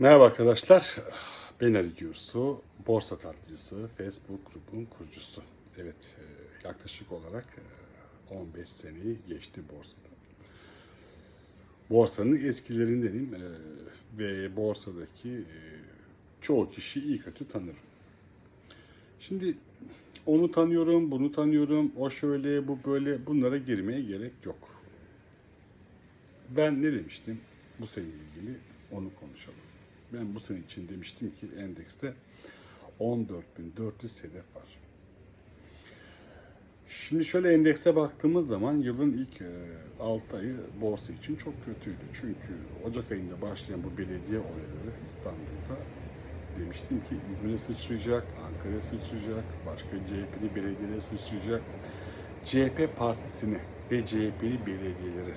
Merhaba arkadaşlar. Ben Ali Gürsu, borsa tatlıcısı, Facebook grubunun kurucusu. Evet, e, yaklaşık olarak e, 15 seneyi geçti borsada. Borsanın eskilerindenim e, ve borsadaki e, çoğu kişi iyi kötü tanırım. Şimdi onu tanıyorum, bunu tanıyorum, o şöyle, bu böyle bunlara girmeye gerek yok. Ben ne demiştim bu seneyle ilgili onu konuşalım. Ben bu sene için demiştim ki endekste 14.400 hedef var. Şimdi şöyle endekse baktığımız zaman yılın ilk 6 ayı borsa için çok kötüydü. Çünkü Ocak ayında başlayan bu belediye olayları İstanbul'da demiştim ki İzmir'e sıçrayacak, Ankara'ya sıçrayacak, başka CHP'li belediyelere sıçrayacak. CHP partisini ve CHP'li belediyeleri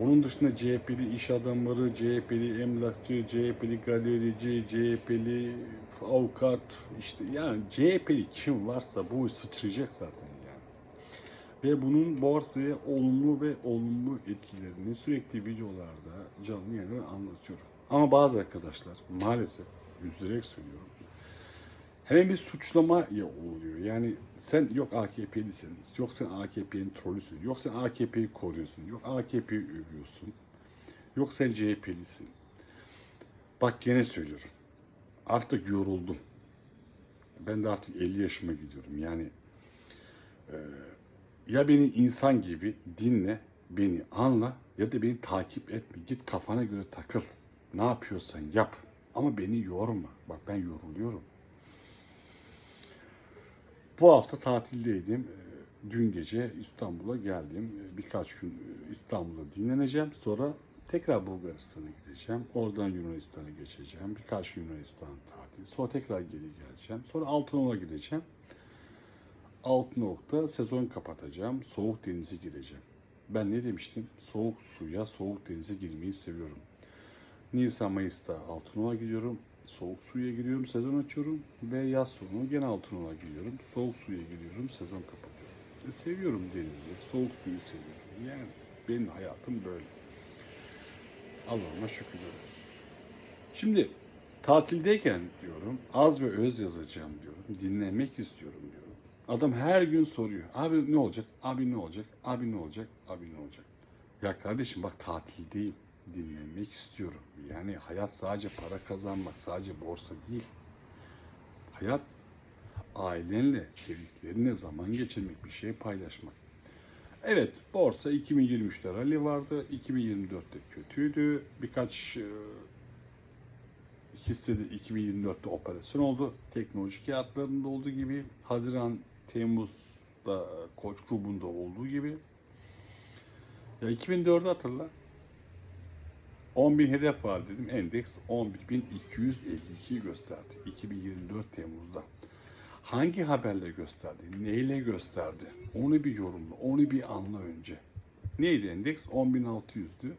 onun dışında CHP'li iş adamları, CHP'li emlakçı, CHP'li galerici, CHP'li avukat, işte yani CHP'li kim varsa bu sıçrayacak zaten yani. Ve bunun borsaya olumlu ve olumlu etkilerini sürekli videolarda canlı yayında anlatıyorum. Ama bazı arkadaşlar maalesef üzülerek söylüyorum. Hemen bir suçlama oluyor. Yani sen yok AKP'lisin, yok sen AKP'nin trollüsün, yok sen AKP'yi koruyorsun, yok AKP'yi övüyorsun, yok sen CHP'lisin. Bak gene söylüyorum. Artık yoruldum. Ben de artık 50 yaşıma gidiyorum. Yani e, ya beni insan gibi dinle, beni anla ya da beni takip etme. Git kafana göre takıl. Ne yapıyorsan yap. Ama beni yorma. Bak ben yoruluyorum. Bu hafta tatildeydim. Ee, Dün gece İstanbul'a geldim. Ee, Birkaç gün e, İstanbul'da dinleneceğim. Sonra tekrar Bulgaristan'a gideceğim. Oradan Yunanistan'a geçeceğim. Birkaç Yunanistan tatili. Sonra tekrar geri geleceğim. Sonra Altınoluk'a gideceğim. Altınoluk'ta sezon kapatacağım. Soğuk denize gireceğim. Ben ne demiştim? Soğuk suya, soğuk denize girmeyi seviyorum. Nisan Mayıs'ta Altınoluk'a gidiyorum. Soğuk suya giriyorum, sezon açıyorum ve yaz sonu gene Altınoluk'a gidiyorum. Soğuk suya giriyorum, sezon kapatıyorum. E, seviyorum denizi, soğuk suyu seviyorum. Yani benim hayatım böyle. Allah'ıma şükürler olsun. Şimdi tatildeyken diyorum az ve öz yazacağım diyorum. Dinlemek istiyorum diyorum. Adam her gün soruyor. Abi ne olacak? Abi ne olacak? Abi ne olacak? Abi ne olacak? Ya kardeşim bak tatildeyim. Dinlemek istiyorum. Yani hayat sadece para kazanmak, sadece borsa değil. Hayat ailenle, sevdiklerinle zaman geçirmek, bir şey paylaşmak. Evet, borsa 2023'te rally vardı. 2024'te kötüydü. Birkaç e, hissede 2024'te operasyon oldu. Teknoloji kağıtlarında olduğu gibi. Haziran, Temmuz'da e, Koç grubunda olduğu gibi. Ya 2004'ü hatırla. 10.000 hedef var dedim. Endeks 11.252 gösterdi. 2024 Temmuz'da. Hangi haberle gösterdi? Neyle gösterdi? Onu bir yorumla. Onu bir anla önce. Neydi endeks? 10.600'dü.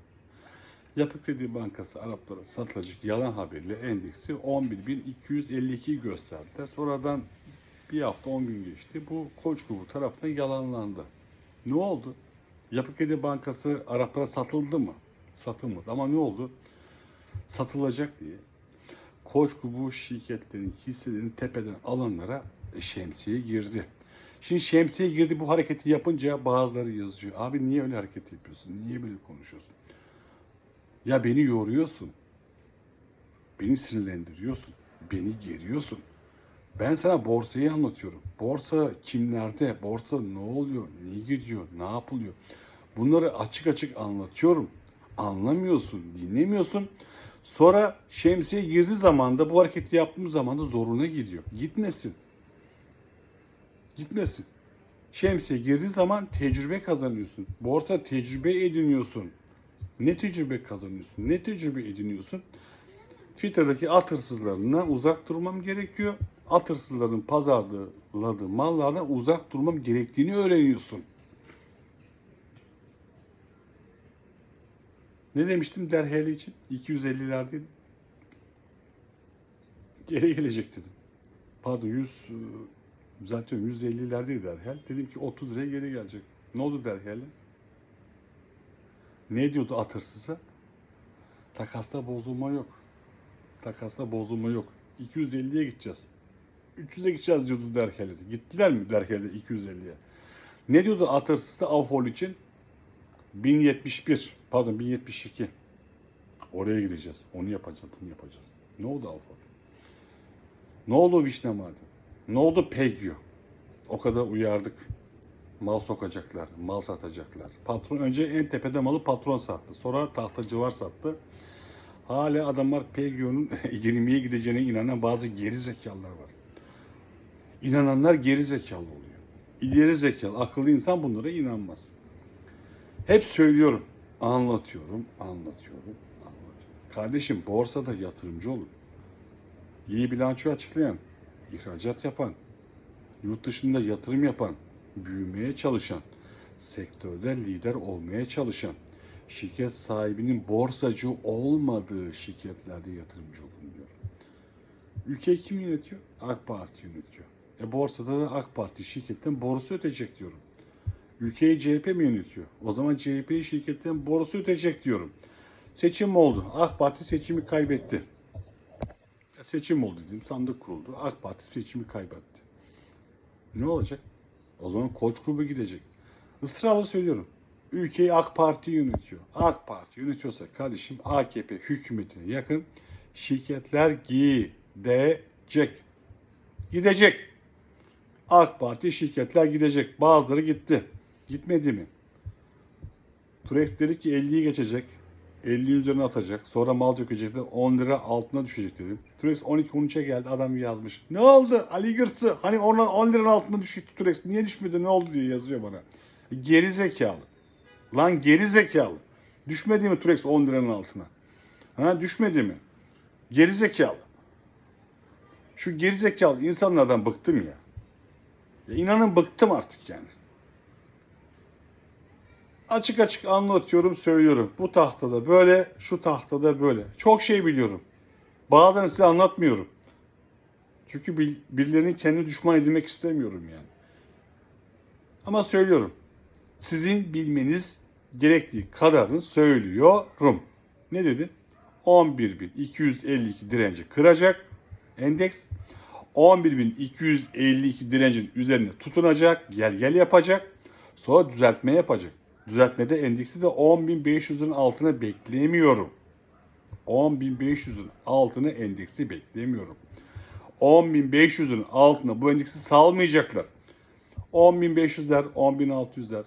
Yapı Kredi Bankası Araplara satılacak yalan haberle endeksi 11.252 gösterdi. Sonradan bir hafta 10 gün geçti. Bu Koç grubu tarafından yalanlandı. Ne oldu? Yapı Kredi Bankası Araplara satıldı mı? Satılmadı. Ama ne oldu? Satılacak diye Koç grubu şirketlerin hisselerini tepeden alanlara şemsiye girdi. Şimdi şemsiye girdi bu hareketi yapınca bazıları yazıyor. Abi niye öyle hareket yapıyorsun? Niye böyle konuşuyorsun? Ya beni yoruyorsun. Beni sinirlendiriyorsun. Beni geriyorsun. Ben sana borsayı anlatıyorum. Borsa kimlerde? Borsa ne oluyor? Ne gidiyor? Ne yapılıyor? Bunları açık açık anlatıyorum. Anlamıyorsun, dinlemiyorsun. Sonra şemsiye girdiği zaman da bu hareketi yaptığımız zaman da zoruna gidiyor. Gitmesin. Gitmesin. Şemsiye girdiği zaman tecrübe kazanıyorsun. Borsa tecrübe ediniyorsun. Ne tecrübe kazanıyorsun? Ne tecrübe ediniyorsun? Twitter'daki at hırsızlarından uzak durmam gerekiyor. At hırsızlarının pazarladığı mallardan uzak durmam gerektiğini öğreniyorsun. Ne demiştim Derheli için? 250'lerdeydi. Geri gelecek dedim. Pardon 100 e, düzeltiyorum 150'lerdeydi Derhel. Dedim ki 30 liraya geri gelecek. Ne oldu Derhel'e? Ne diyordu at hırsıza? Takasta bozulma yok. Takasta bozulma yok. 250'ye gideceğiz. 300'e gideceğiz diyordu derkeleri. Gittiler mi derkeleri 250'ye? Ne diyordu Atırsız'da Avfol için? 1071, pardon 1072. Oraya gideceğiz. Onu yapacağız, bunu yapacağız. Ne oldu Avfol? Ne oldu Vişne Maden? Ne oldu Pegyo? O kadar uyardık. Mal sokacaklar, mal satacaklar. Patron önce en tepede malı patron sattı. Sonra tahtacılar sattı. Hala adamlar Pegyo'nun 20'ye gideceğine inanan bazı geri zekalılar var. İnananlar geri zekalı oluyor. İleri zekalı, akıllı insan bunlara inanmaz. Hep söylüyorum, anlatıyorum, anlatıyorum, anlatıyorum. Kardeşim borsada yatırımcı olun. İyi bilanço açıklayan, ihracat yapan, yurt dışında yatırım yapan, büyümeye çalışan, sektörde lider olmaya çalışan, şirket sahibinin borsacı olmadığı şirketlerde yatırımcı olun diyorum. Ülkeyi kim yönetiyor? AK Parti yönetiyor. E borsada da AK Parti şirketten borusu ötecek diyorum. Ülkeyi CHP mi yönetiyor? O zaman CHP şirketten borusu ötecek diyorum. Seçim oldu. AK Parti seçimi kaybetti. E, Seçim oldu dedim. Sandık kuruldu. AK Parti seçimi kaybetti. Ne olacak? O zaman koç grubu gidecek. Israrla söylüyorum. Ülkeyi AK Parti yönetiyor. AK Parti yönetiyorsa kardeşim AKP hükümetine yakın şirketler gidecek. Gidecek. AK Parti şirketler gidecek. Bazıları gitti. Gitmedi mi? Turex dedi ki 50'yi geçecek. 50 üzerine atacak. Sonra mal dökecekler. 10 lira altına düşecek dedim. Turex 12-13'e geldi. Adam yazmış. Ne oldu? Ali Gırsı. Hani ona 10 liranın altına düştü Turex. Niye düşmedi? Ne oldu diye yazıyor bana. Geri zekalı. Lan geri zekalı. Düşmedi mi Turex 10 liranın altına? Ha düşmedi mi? Geri zekalı. Şu geri zekalı insanlardan bıktım ya. ya inanın bıktım artık yani. Açık açık anlatıyorum, söylüyorum. Bu tahtada böyle, şu tahtada böyle. Çok şey biliyorum. Bazen size anlatmıyorum. Çünkü birilerini kendi düşman edinmek istemiyorum yani. Ama söylüyorum. Sizin bilmeniz gerektiği kadarını söylüyorum. Ne dedi? 11.252 direnci kıracak endeks. 11.252 direncin üzerine tutunacak, gel gel yapacak. Sonra düzeltme yapacak. Düzeltmede endeksi de 10.500'ün altına beklemiyorum. 10.500'ün altına endeksi beklemiyorum. 10.500'ün altına bu endeksi salmayacaklar. 10.500'ler, 10.600'ler,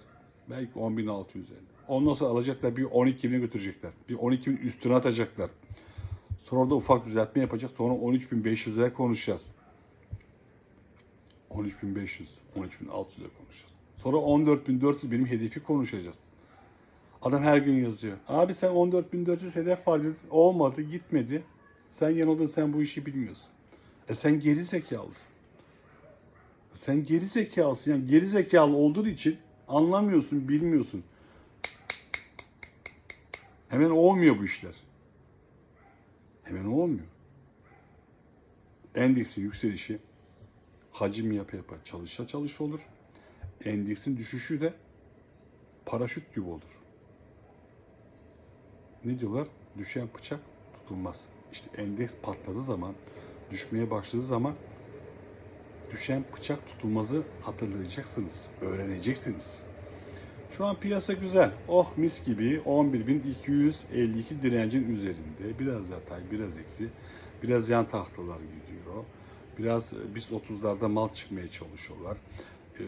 belki 10.600'ler. Ondan sonra alacaklar bir 12.000'e götürecekler. Bir 12.000 üstüne atacaklar. Sonra orada ufak düzeltme yapacak. Sonra 13.500'lere konuşacağız. 13.500, 13.600'e konuşacağız. Sonra 14.400 benim hedefi konuşacağız. Adam her gün yazıyor. Abi sen 14.400 hedef var dedin. Olmadı, gitmedi. Sen yanıldın, sen bu işi bilmiyorsun. E sen geri zekalısın. Sen geri zekalısın. Yani geri zekalı olduğun için anlamıyorsun, bilmiyorsun. Hemen olmuyor bu işler. Hemen olmuyor. Endeksin yükselişi hacim yapa yapa çalışa çalış olur. Endeksin düşüşü de paraşüt gibi olur. Ne diyorlar? Düşen bıçak tutulmaz. İşte endeks patladığı zaman, düşmeye başladığı zaman düşen bıçak tutulmazı hatırlayacaksınız, öğreneceksiniz. Şu an piyasa güzel. Oh mis gibi 11.252 direncin üzerinde. Biraz yatay, biraz eksi. Biraz yan tahtalar gidiyor. Biraz e, biz 30'larda mal çıkmaya çalışıyorlar. Ee,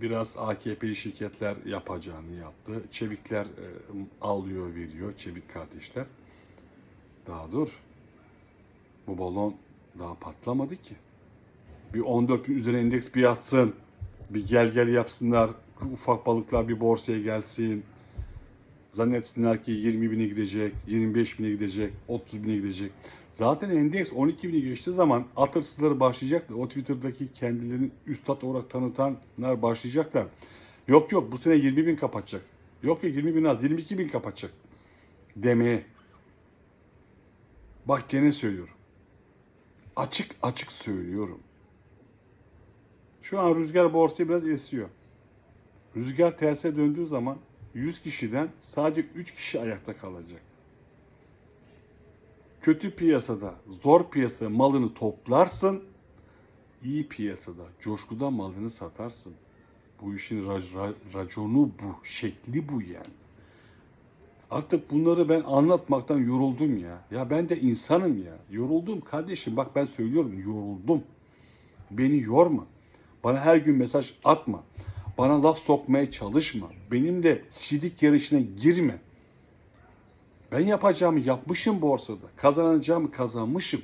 Biraz AKP'li şirketler yapacağını yaptı. Çevikler e, alıyor, veriyor. Çevik kardeşler. Daha dur. Bu balon daha patlamadı ki. Bir 14 bin üzerine endeks bir yatsın. Bir gel gel yapsınlar. Ufak balıklar bir borsaya gelsin. Zannetsinler ki 20 bine gidecek, 25 bine gidecek, 30 bine gidecek. Zaten endeks 12 bini geçtiği zaman at hırsızları başlayacaklar. O Twitter'daki kendilerini üstad olarak tanıtanlar başlayacaklar. Yok yok bu sene 20 bin kapatacak. Yok yok 20 bin az 22 bin kapatacak demeye. Bak gene söylüyorum. Açık açık söylüyorum. Şu an rüzgar borsayı biraz esiyor. Rüzgar terse döndüğü zaman 100 kişiden sadece 3 kişi ayakta kalacak. Kötü piyasada, zor piyasada malını toplarsın. iyi piyasada, coşkuda malını satarsın. Bu işin ra- ra- raconu bu, şekli bu yani. Artık bunları ben anlatmaktan yoruldum ya. Ya ben de insanım ya. Yoruldum kardeşim. Bak ben söylüyorum yoruldum. Beni yorma. Bana her gün mesaj atma. Bana laf sokmaya çalışma. Benim de sidik yarışına girme. Ben yapacağımı yapmışım borsada. Kazanacağımı kazanmışım.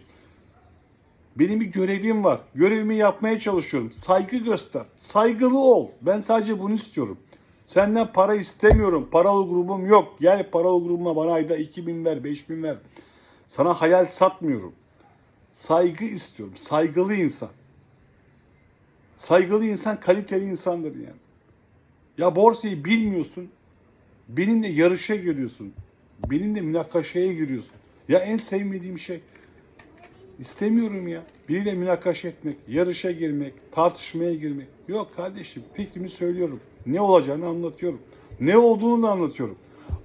Benim bir görevim var. Görevimi yapmaya çalışıyorum. Saygı göster. Saygılı ol. Ben sadece bunu istiyorum. Senden para istemiyorum. Paralı grubum yok. Gel paralı grubuma bana ayda 2000 ver, 5000 ver. Sana hayal satmıyorum. Saygı istiyorum. Saygılı insan. Saygılı insan kaliteli insandır yani. Ya borsayı bilmiyorsun. Benimle yarışa giriyorsun. Benimle münakaşaya giriyorsun. Ya en sevmediğim şey. İstemiyorum ya. Biriyle münakaşa etmek, yarışa girmek, tartışmaya girmek. Yok kardeşim fikrimi söylüyorum. Ne olacağını anlatıyorum. Ne olduğunu da anlatıyorum.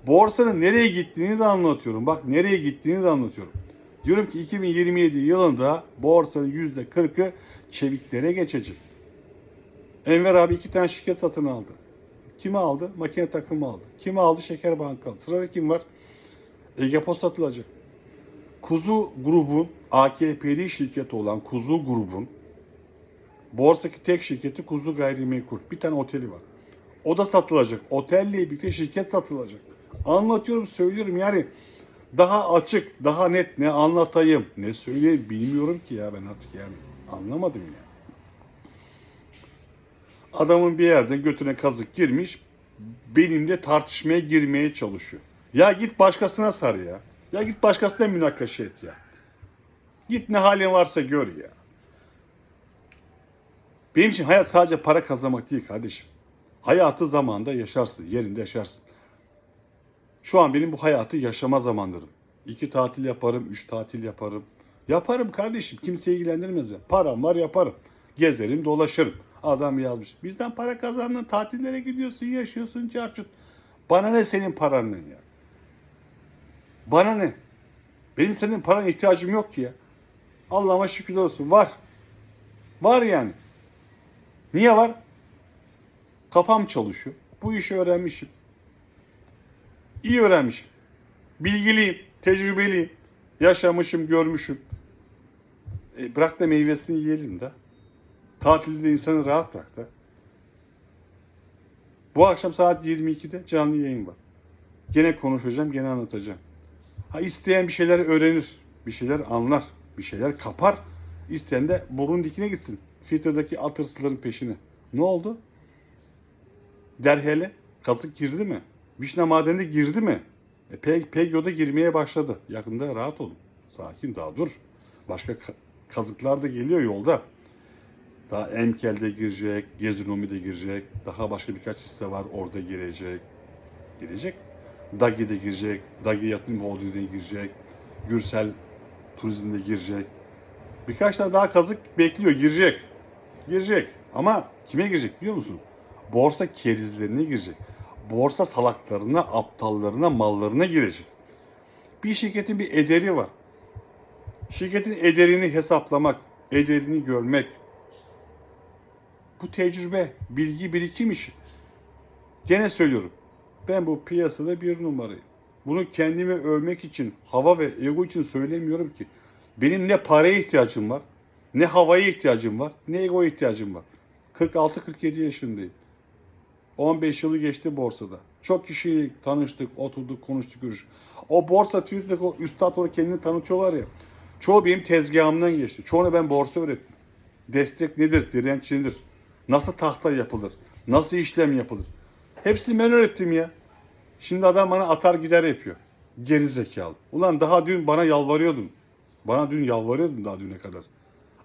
Borsanın nereye gittiğini de anlatıyorum. Bak nereye gittiğini de anlatıyorum. Diyorum ki 2027 yılında borsanın %40'ı çeviklere geçecek. Enver abi iki tane şirket satın aldı. Kimi aldı? Makine takımı aldı. Kimi aldı? Şeker Banka aldı. Sırada kim var? Ege Post satılacak. Kuzu grubun AKP'li şirketi olan Kuzu grubun borsadaki tek şirketi Kuzu Gayrimenkul. Bir tane oteli var. O da satılacak. Otelle birlikte şirket satılacak. Anlatıyorum, söylüyorum. Yani daha açık, daha net ne anlatayım, ne söyleyeyim bilmiyorum ki ya ben artık yani. Anlamadım ya. Adamın bir yerden götüne kazık girmiş, benimle tartışmaya girmeye çalışıyor. Ya git başkasına sar ya. Ya git başkasına münakaşa et ya. Git ne halin varsa gör ya. Benim için hayat sadece para kazanmak değil kardeşim. Hayatı zamanında yaşarsın, yerinde yaşarsın. Şu an benim bu hayatı yaşama zamanlarım. İki tatil yaparım, üç tatil yaparım. Yaparım kardeşim, kimse ilgilendirmez ya. Param var yaparım. Gezerim, dolaşırım. Adam yazmış. Bizden para kazandın, tatillere gidiyorsun, yaşıyorsun, çarçut. Bana ne senin paranın ya? Bana ne? Benim senin paran ihtiyacım yok ki ya. Allah'ıma şükürler olsun. Var. Var yani. Niye var? Kafam çalışıyor. Bu işi öğrenmişim. İyi öğrenmişim. Bilgiliyim, tecrübeliyim. Yaşamışım, görmüşüm. E, bırak da meyvesini yiyelim de. Tatilde de insanı rahat bırak da. Bu akşam saat 22'de canlı yayın var. Gene konuşacağım, gene anlatacağım. Ha isteyen bir şeyler öğrenir, bir şeyler anlar, bir şeyler kapar. İsteyen de burun dikine gitsin. Twitter'daki at hırsızların peşine. Ne oldu? Derhele kazık girdi mi? Vişne madeninde girdi mi? E, Pe- Pegyo'da girmeye başladı. Yakında rahat olun. Sakin daha dur. Başka ka- kazıklar da geliyor yolda. Daha Emkel'de girecek, Gezinomi'de girecek. Daha başka birkaç hisse var orada girecek. Girecek. Dagi'de girecek. Dagi Yatırım Holding'de girecek. Gürsel Turizm'de girecek. Birkaç tane daha kazık bekliyor. Girecek. Girecek. Ama kime girecek biliyor musunuz? Borsa kerizlerine girecek. Borsa salaklarına, aptallarına, mallarına girecek. Bir şirketin bir ederi var. Şirketin ederini hesaplamak, ederini görmek. Bu tecrübe, bilgi birikim işi. Gene söylüyorum. Ben bu piyasada bir numarayım. Bunu kendimi övmek için, hava ve ego için söylemiyorum ki. Benim ne paraya ihtiyacım var, ne havaya ihtiyacım var, ne egoya ihtiyacım var. 46-47 yaşındayım. 15 yılı geçti borsada. Çok kişiyle tanıştık, oturduk, konuştuk, görüştük. O borsa Twitter'daki o üstad olarak kendini tanıtıyorlar ya. Çoğu benim tezgahımdan geçti. Çoğunu ben borsa öğrettim. Destek nedir, direnç nedir? Nasıl tahta yapılır? Nasıl işlem yapılır? Hepsini ben öğrettim ya. Şimdi adam bana atar gider yapıyor. Geri zekalı. Ulan daha dün bana yalvarıyordun. Bana dün yalvarıyordun daha düne kadar.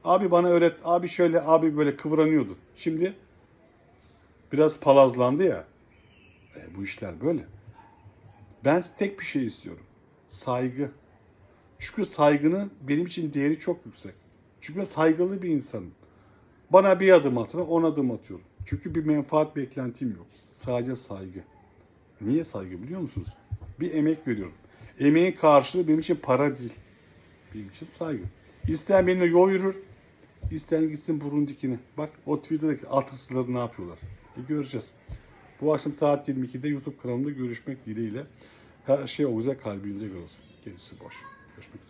Abi bana öğret, abi şöyle, abi böyle kıvranıyordu. Şimdi biraz palazlandı ya. E, bu işler böyle. Ben tek bir şey istiyorum. Saygı. Çünkü saygının benim için değeri çok yüksek. Çünkü ben saygılı bir insanım. Bana bir adım atına on adım atıyorum. Çünkü bir menfaat beklentim yok. Sadece saygı. Niye saygı biliyor musunuz? Bir emek veriyorum. Emeğin karşılığı benim için para değil. Benim için saygı. İsteyen benimle yol yürür. isteyen gitsin burun dikini. Bak o Twitter'daki alt hırsızları ne yapıyorlar. E, göreceğiz. Bu akşam saat 22'de YouTube kanalımda görüşmek dileğiyle. Her şey o güzel kalbinize göre olsun. Gerisi boş. Görüşmek üzere.